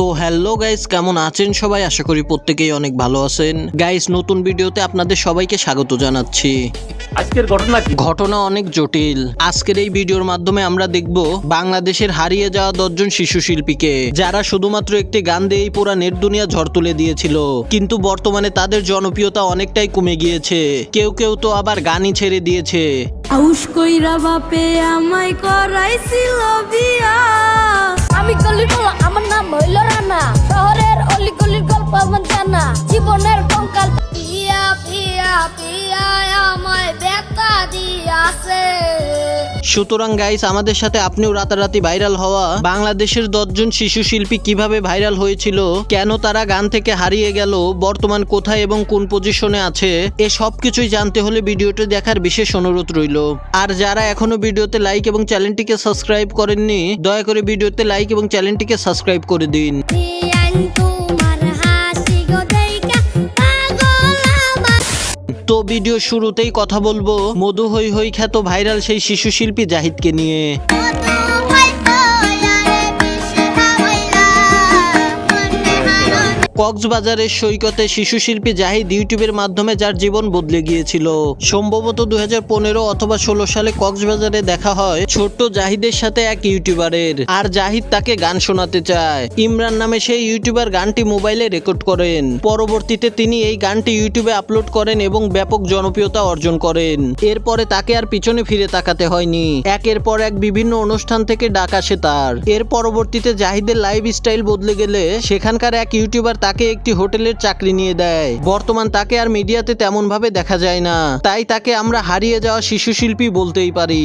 Hello guys কেমন আছেন সবাই? আশা করি প্রত্যেকেই অনেক ভালো আছেন। গাইস নতুন ভিডিওতে আপনাদের সবাইকে স্বাগত জানাচ্ছি। আজকের ঘটনা ঘটনা অনেক জটিল। আজকের এই ভিডিওর মাধ্যমে আমরা দেখব বাংলাদেশের হারিয়ে যাওয়া দশজন শিশু শিল্পীকে যারা শুধুমাত্র একটি গান দিয়েই পুরা নেট দুনিয়া ঝড় তুলে দিয়েছিল। কিন্তু বর্তমানে তাদের জনপ্রিয়তা অনেকটাই কমে গিয়েছে। কেউ কেউ তো আবার গানই ছেড়ে দিয়েছে। আউস কইরা বাপে আমায় করাইছিল বিয়া। জীবনের কঙ্কাল পিয়া পিয়া পিয়া আমায় ব্যথা দিয়াছে। সুতরাং গাইস আমাদের সাথে আপনিও রাতারাতি ভাইরাল হওয়া বাংলাদেশের দশজন শিশু শিল্পী কীভাবে ভাইরাল হয়েছিল, কেন তারা গান থেকে হারিয়ে গেল, বর্তমান কোথায় এবং কোন পজিশনে আছে, এ সব কিছুই জানতে হলে ভিডিওটি দেখার বিশেষ অনুরোধ রইল। আর যারা এখনও ভিডিওতে লাইক এবং চ্যানেলটিকে সাবস্ক্রাইব করেননি, দয়া করে ভিডিওতে লাইক এবং চ্যানেলটিকে সাবস্ক্রাইব করে দিন। তো ভিডিও শুরুতেই কথা বলব। মধু হই হই খ্যাত ভাইরাল সেই শিশু শিল্পী জাহিদকে নিয়ে। কক্সবাজারের সৈকতে শিশু শিল্পী জাহিদ ইউটিউবের মাধ্যমে যার জীবন বদলে গিয়েছিল। সম্ভবত দুহাজার পনেরো অথবা ষোলো সালে কক্সবাজারে দেখা হয় ছোট্ট জাহিদের সাথে এক ইউটিউবারের। আর জাহিদ তাকে গান শোনাতে চায়। ইমরান নামে সেই ইউটিউবার গানটি মোবাইলে রেকর্ড করেন। পরবর্তীতে তিনি এই গানটি ইউটিউবে আপলোড করেন এবং ব্যাপক জনপ্রিয়তা অর্জন করেন। এরপরে তাকে আর পিছনে ফিরে তাকাতে হয়নি। একের পর এক বিভিন্ন অনুষ্ঠান থেকে ডাক আসে তার। এর পরবর্তীতে জাহিদের লাইফ স্টাইল বদলে গেলে সেখানকার এক ইউটিউবার তাকে একটি হোটেলের চাকরি নিয়ে দেয়। বর্তমান তাকে আর মিডিয়াতে তেমন ভাবে দেখা যায় না। তাই তাকে আমরা হারিয়ে যাওয়া শিশু শিল্পী বলতেই পারি।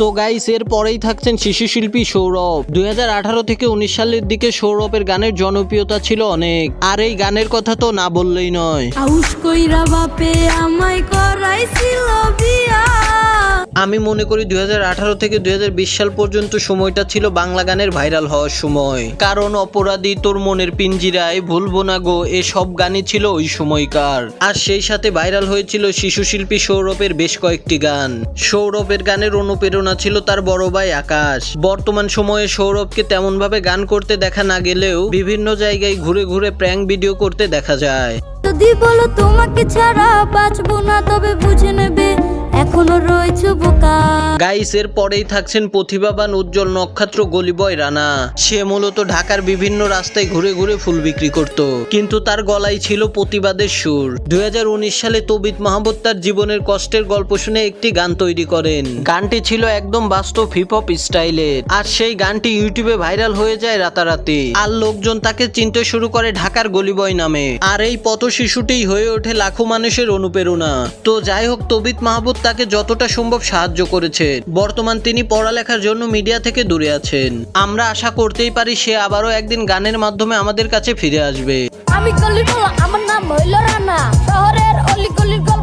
তো গাইস এর পরেই থাকছেন শিশু শিল্পী সৌরভ। দুই হাজার আঠারো থেকে উনিশ সালের দিকে সৌরভের গানের জনপ্রিয়তা ছিল অনেক। আর এই গানের কথা তো না বললেই নয়। আউস কইরা বাপে আমায় করাইছিল বিয়া। আমি মনে করি দুই হাজার আঠারো থেকে দুই হাজার বিশ সাল পর্যন্ত সময়টা ছিল বাংলা গানের ভাইরাল হওয়ার সময়। কারণ অপরাধী তোর মনের পিঞ্জিরায় ভুলবো না গো এ সব গানই ছিল ওই সময়কার। আর সেই সাথে ভাইরাল হয়েছিল শিশু শিল্পী সৌরভের বেশ কয়েকটি গান। সৌরভের গানের অনুপ্রেরণা ছিল তার বড় ভাই আকাশ। বর্তমান সময়ে সৌরভকে তেমন ভাবে গান করতে দেখা না গেলেও বিভিন্ন জায়গায় ঘুরে ঘুরে প্র্যাঙ্ক ভিডিও করতে দেখা যায়। যদি বলো তোমাকে ছাড়া বাঁচবো না, তবে বুঝে নেবে এখনও রয়েছে বোকা। গাইস এর পরেই থাকছেন প্রতিভাবান উজ্জ্বল নক্ষত্র গলিবয় রানা। সে মূলত ঢাকার বিভিন্ন রাস্তায় ঘুরে ঘুরে ফুল বিক্রি করত, কিন্তু তার গলায় ছিল প্রতিবাদের সুর। দুই সালে তবিত তার জীবনের কষ্টের গল্প শুনে একটি গান তৈরি করেন। গানটি ছিল একদম বাস্তব হিপ হপ স্টাইলের, আর সেই গানটি ইউটিউবে ভাইরাল হয়ে যায় রাতারাতি। আর লোকজন তাকে চিনতে শুরু করে ঢাকার গলিবয় নামে। আর এই পথ শিশুটিই হয়ে ওঠে লাখো মানুষের অনুপ্রেরণা। তো যাই হোক, তবিত মাহবুব তাকে যতটা সম্ভব সাহায্য করেছে। বর্তমান তিনি পড়ালেখার জন্য মিডিয়া থেকে দূরে আছেন। আমরা আশা করতেই পারি সে আবারও একদিন গানের মাধ্যমে আমাদের কাছে ফিরে আসবে। আমি আমার নাম রানা। শহরের অলি গলির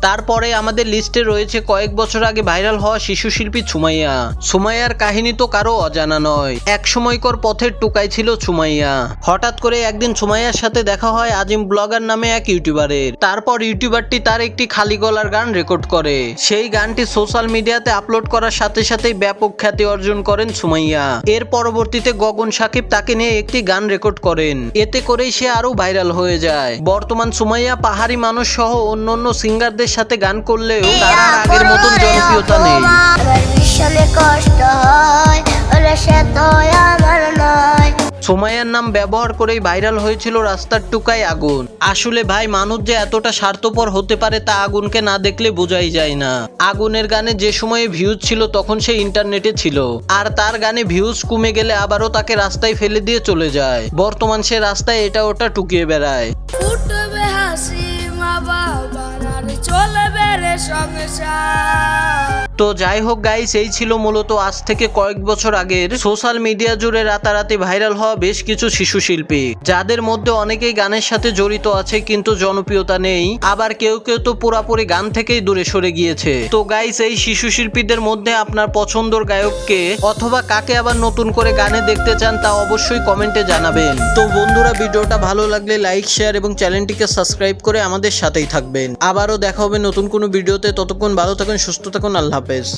তারপরে আমাদের লিস্টে রয়েছে কয়েক বছর আগে ভাইরাল হওয়া শিশু শিল্পী সুমাইয়া। সুমাইয়ার কাহিনী তো কারও অজানা নয়। এক সময়কর পথের টুকাই ছিল সুমাইয়া। হঠাৎ করে একদিন সুমাইয়ার সাথে দেখা হয় আজিম ব্লগার নামে এক ইউটিউবারের। তারপর ইউটিউবারটি তার একটি খালি গলার গান রেকর্ড করে। সেই গানটি সোশ্যাল মিডিয়াতে আপলোড করার সাথে সাথেই ব্যাপক খ্যাতি অর্জন করেন সুমাইয়া। এর পরবর্তীতে গগন সাকিব তাকে নিয়ে একটি গান রেকর্ড করেন। এতে করেই সে আরও ভাইরাল হয়ে যায়। বর্তমান সুমাইয়া পাহাড়ি মানুষ সহ অন্যান্য সিঙ্গারদের সাথে গান করলেও তার আগের মতন জনপ্রিয়তা নেই। আমার ভীষণ কষ্ট হয় ওরে সে তো আমার নয়। সোমাইয়ার নাম ব্যবহার করেই ভাইরাল হয়েছিল রাস্তার টুকায় আগুন। আসলে ভাই মানুষ যে এতটা স্বার্থপর হতে পারে তা আগুনকে না দেখলে বোঝাই যায় না। আগুনের গানে যে সময়ে ভিউজ ছিল তখন সে ইন্টারনেটে ছিল। আর তার গানে ভিউজ কমে গেলে আবারও তাকে রাস্তায় ফেলে দিয়ে চলে যায়। বর্তমান সে রাস্তায় এটা ওটা টুকিয়ে বেড়ায়। সংসার তো যাই হোক গাইস এই ছিল মূলত আজ থেকে কয়েক বছর আগের সোশ্যাল মিডিয়া জুড়ে রাতারাতি ভাইরাল হওয়া বেশ কিছু শিশু শিল্পী। যাদের মধ্যে অনেকেই গানের সাথে জড়িত আছে কিন্তু জনপ্রিয়তা নেই। আবার কেউ কেউ তো পুরাপুরি গান থেকেই দূরে সরে গিয়েছে। তো গাইস এই শিশু শিল্পীদের মধ্যে আপনার পছন্দর গায়ককে অথবা কাকে আবার নতুন করে গানে দেখতে চান তা অবশ্যই কমেন্টে জানাবেন। তো বন্ধুরা, ভিডিওটা ভালো লাগলে লাইক শেয়ার এবং চ্যানেলটিকে সাবস্ক্রাইব করে আমাদের সাথেই থাকবেন। আবারও দেখা হবে নতুন কোনো ভিডিওতে। ততক্ষণ ভালো থাকুন, সুস্থ থাকুন, আল্লাহ হাফেজ